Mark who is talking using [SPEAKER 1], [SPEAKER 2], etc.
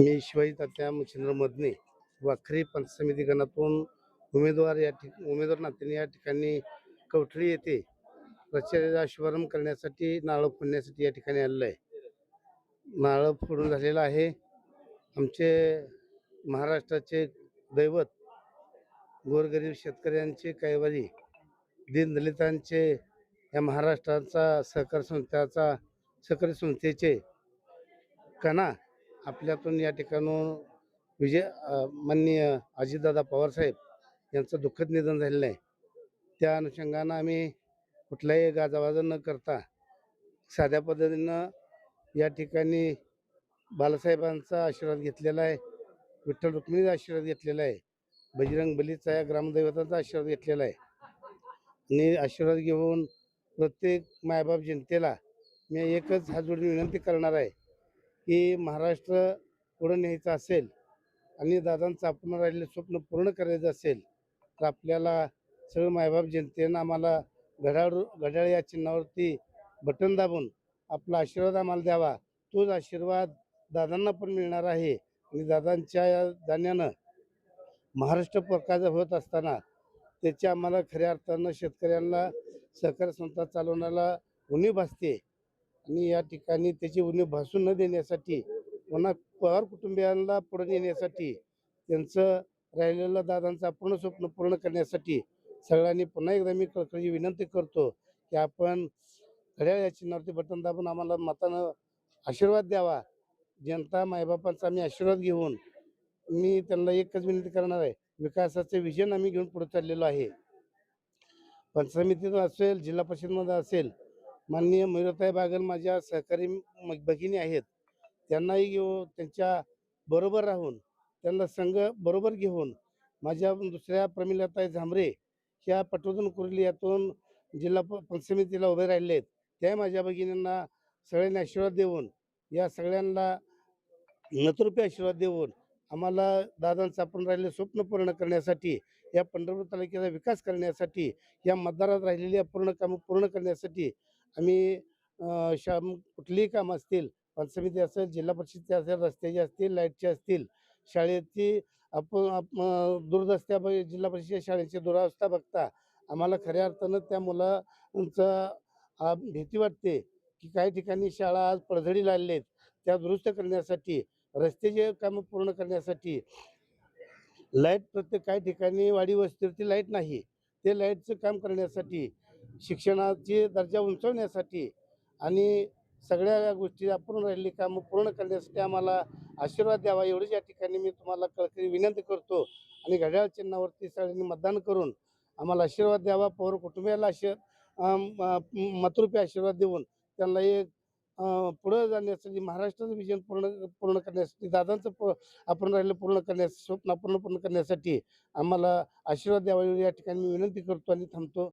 [SPEAKER 1] मी शिवाजी तात्या मच्छिंद्र मदने वाखरी पंचायत समिती गणातून उमेदवार या ठिक उमेदवार नात्याने या ठिकाणी कवठळी येथे प्रचाराचा शुभारंभ करण्यासाठी नाळं फोडण्यासाठी या ठिकाणी आलेलं आहे. नाळं फोडून झालेलं आहे. आमचे महाराष्ट्राचे दैवत गोरगरीब शेतकऱ्यांचे कैवारी दीनदलितांचे या महाराष्ट्राचा सहकार संस्थाचा सहकारी संस्थेचे कणा आपल्यातून या ठिकाणून विजय माननीय अजितदादा पवारसाहेब यांचं दुःखद निधन झालेलं आहे. त्या अनुषंगानं आम्ही कुठलाही गाजावाजा न करता साध्या पद्धतीनं या ठिकाणी बालासाहेबांचा आशीर्वाद घेतलेला आहे विठ्ठल रुक्मिणीचा आशीर्वाद घेतलेला आहे बजरंग बलीचा या ग्रामदैवताचा आशीर्वाद घेतलेला आहे. आणि आशीर्वाद घेऊन प्रत्येक मायबाप जनतेला मी एकच हात जोडून विनंती करणार आहे की महाराष्ट्र पुढं न्यायचं असेल आणि दादांचं आपण राहिलेलं स्वप्न पूर्ण करायचं असेल तर आपल्याला सगळं मायबाप जनतेनं आम्हाला घड्याळ घड्याळ या चिन्हावरती बटन दाबून आपला आशीर्वाद आम्हाला द्यावा. तोच आशीर्वाद दादांना पण मिळणार आहे. आणि दादांच्या या जाण्यानं महाराष्ट्र प्रकाश होत असताना त्याच्या आम्हाला खऱ्या अर्थानं शेतकऱ्यांना सहकार संस्था चालवण्याला उणीव भासते. आणि या ठिकाणी त्याची उणीव भासू न देण्यासाठी पुन्हा पवार कुटुंबियांना पुढे नेण्यासाठी त्यांचं राहिलेलं दादांचं पूर्ण स्वप्न पूर्ण करण्यासाठी सगळ्यांनी पुन्हा एकदा मी कळकळी विनंती करतो की आपण घड्याळ या चिन्हावरती बटन दाबून आम्हाला मतानं आशीर्वाद द्यावा. जनता मायबापांचा आम्ही आशीर्वाद घेऊन मी त्यांना एकच विनंती करणार आहे विकासाचे विजन आम्ही घेऊन पुढे चाललेलो आहे. पंचायत समितीत असेल जिल्हा परिषदमध्ये असेल माननीय मयुरताई बागल माझ्या सहकारी म- भगिनी आहेत. त्यांनाही त्यांच्या बरोबर राहून त्यांना संघ बरोबर घेऊन माझ्या दुसऱ्या प्रमिलाताई झांबरे ह्या पटोधन कुर्ली यातून जिल्हा प- उभे राहिले आहेत त्या माझ्या भगिनींना सगळ्यांनी आशीर्वाद देऊन या सगळ्यांना नतरूपी आशीर्वाद देऊन आम्हाला दादांचं आपण राहिले स्वप्न पूर्ण करण्यासाठी या पंढरपूर तालुक्याचा विकास करण्यासाठी या मतदारात राहिलेली पूर्ण कामं पूर्ण करण्यासाठी आम्ही अं, शा कुठलीही कामं असतील पंचमीती समिती असेल जिल्हा परिषदचे असेल रस्त्याचे असतील लाईटचे असतील शाळेची आपण आप- दुरदस्त्या जिल्हा परिषद शाळेची दुरावस्था बघता आम्हाला खऱ्या अर्थानं त्या मुलांचा भीती वाटते की काही ठिकाणी शाळा आज पडझडी लागलेत. आहेत त्या दुरुस्त करण्यासाठी रस्त्याचे कामं पूर्ण करण्यासाठी लाइट प्रत्येक काही ठिकाणी वाडी वस्तीवरती लाइट नाही. ते लाईटचं काम करण्यासाठी शिक्षणाची दर्जा उंचवण्यासाठी आणि सगळ्या या गोष्टी अपूर्ण राहिलेली कामं पूर्ण करण्यासाठी आम्हाला आशीर्वाद द्यावा. एवढीच या ठिकाणी मी तुम्हाला कळकळी विनंती करतो आणि घड्याळ चिन्हावरती सगळ्यांनी मतदान करून आम्हाला आशीर्वाद द्यावा. पौर कुटुंबियाला आशीर मतरूपी आशीर्वाद देऊन त्यांना एक पुढं जाण्यासाठी महाराष्ट्राचं विजन पूर्ण पूर्ण करण्यासाठी दादांचं प आपण राहिलं पूर्ण करण्यास स्वप्न पूर्ण पूर्ण करण्यासाठी आम्हाला आशीर्वाद द्यावा. या ठिकाणी मी विनंती करतो आणि थांबतो.